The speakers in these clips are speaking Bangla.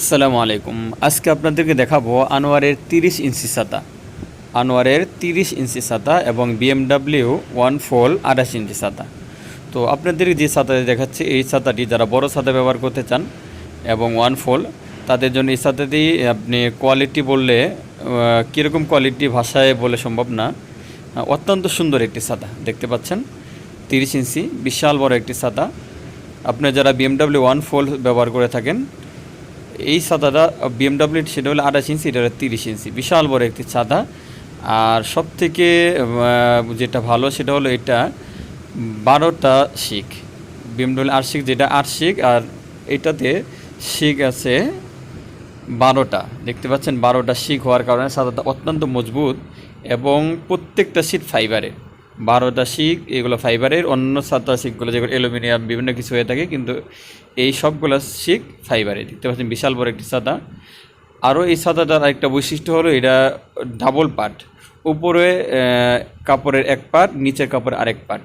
আসসালামু আলাইকুম। আজকে আপনাদেরকে দেখাবো আনোয়ারের তিরিশ ইঞ্চি ছাতা। আনোয়ারের তিরিশ ইঞ্চি ছাতা এবং বিএমডাব্লিউ ওয়ান ফোল আঠাশ ইঞ্চি ছাতা। তো আপনাদের যে ছাতাটি দেখাচ্ছে, এই ছাতাটি যারা বড় ছাতা ব্যবহার করতে চান এবং ওয়ান ফোল তাদের জন্য এই ছাতাটি আপনি কোয়ালিটি বললে কীরকম কোয়ালিটি ভাষায় বলে সম্ভব না। অত্যন্ত সুন্দর একটি ছাতা, দেখতে পাচ্ছেন? তিরিশ ইঞ্চি, বিশাল বড় একটি ছাতা। আপনি যারা বিএমডাব্লিউ ওয়ান ফোল ব্যবহার করে থাকেন এই ছাতাটা বিএমডাব্লিউ সেটা হলো আঠাশ ইঞ্চি, এটা হলো তিরিশ ইঞ্চি। বিশাল বড় একটি ছাতা আর সব থেকে যেটা ভালো সেটা হলো এটা, বারোটা শিক বিএমডাব্লিউ আর শিখ, যেটা আট শিখ, আর এটাতে শিখ আছে বারোটা। দেখতে পাচ্ছেন, বারোটা শিখ হওয়ার কারণে ছাতাটা অত্যন্ত মজবুত এবং প্রত্যেকটা শিট ফাইবারের বারোটা শিক এগুলো ফাইবারের, অন্য ছাতা শিকগুলো যেগুলো অ্যালুমিনিয়াম, বিভিন্ন কিছু হয়ে থাকে, কিন্তু এই সবগুলো শিক ফাইবারের। দেখতে পাচ্ছেন বিশাল বড় একটি ছাতা আরও এই ছাতাটার একটা বৈশিষ্ট্য হলো, এটা ডাবল পার্ট উপরে কাপড়ের এক পার্ট নিচের কাপড়ের আরেক পার্ট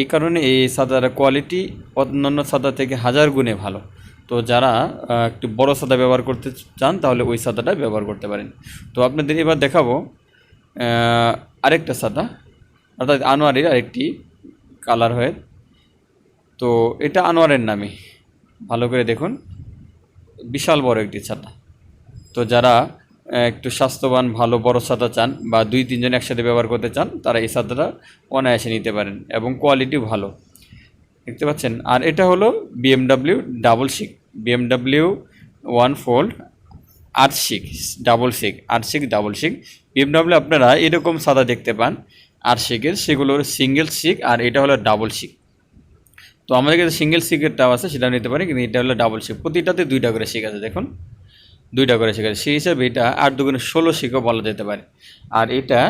এই কারণে এই ছাতার কোয়ালিটি অন্যান্য ছাতা থেকে হাজার গুণে ভালো। তো যারা একটু বড় ছাতা ব্যবহার করতে চান, তাহলে ওই ছাতাটা ব্যবহার করতে পারেন। তো আপনাদের এবার দেখাবো আরেকটা ছাতা অর্থাৎ আনোয়ারের আরেকটি কালার হয়ে। তো এটা আনোয়ারের নামে। ভালো করে দেখুন। বিশাল বড় একটি ছাতা। তো যারা একটু স্বাস্থ্যবান, ভালো, বড় ছাতা চান বা দুই, তিনজন একসাথে ব্যবহার করতে চান, তারা এই ছাতাটা অনায়াসে নিতে পারেন এবং কোয়ালিটিও ভালো। দেখতে পাচ্ছেন? আর এটা হলো বিএমডাব্লিউ ডাবল শিক বিএমডাব্লিউ ওয়ান ফোল্ড আট শিক ডাবল শিক আট শিক ডাবল শিক বিএমডাব্লিউ আপনারা এরকম সাদা দেখতে পান। আট শিকের সেগুলো হলো সিঙ্গেল শিক আর এটা হলো ডাবল শিক তো আমাদের কাছে সিঙ্গেল শিখের শিকেরটাও আছে, সেটা নিতে পারি কিন্তু এটা হলো ডাবল শিক প্রতিটাতে দুইটা করে শিক আছে, দেখুন। দুইটা করে শিক আছে। সেই হিসাবে এটা আট দুগুণে ষোলো শিকও বলা যেতে পারে। আর এটা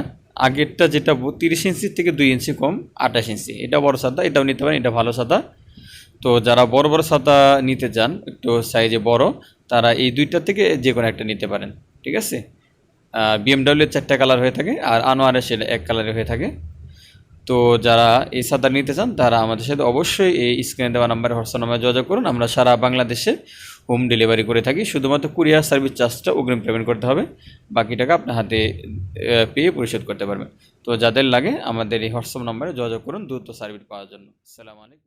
আগেরটা যেটা তিরিশ ইঞ্চির থেকে দুই ইঞ্চি কম, আঠাশ ইঞ্চি। এটা বড় ছাতা এটাও নিতে পারেন, এটা ভালো ছাতা তো যারা বড় বড় ছাতা নিতে চান, একটু সাইজে বড়, তারা এই দুইটা থেকে যে কোনো একটা নিতে পারেন। ঠিক আছে? বিএমডাব্লিউ চারটা কালার হয়ে থাকে আর আনোয়ারের সেটা এক কালারের হয়ে থাকে। তো যারা এই ছাতা নিতে চান, তারা আমাদের সাথে অবশ্যই এই স্ক্রিনে দেওয়া নাম্বারে হোয়াটসঅ্যাপ নাম্বারে যোগাযোগ করুন। আমরা সারা বাংলাদেশে হোম ডেলিভারি করে থাকি। শুধুমাত্র কুরিয়ার সার্ভিস চার্জটা অগ্রিম পেমেন্ট করতে হবে। বাকি টাকা আপনার হাতে পেয়ে পরিশোধ করতে পারবেন। তো যাদের লাগে আমাদের এই হোয়াটসঅ্যাপ নাম্বারে যোগাযোগ করুন, দ্রুত সার্ভিস পাওয়ার জন্য। আসসালামু আলাইকুম।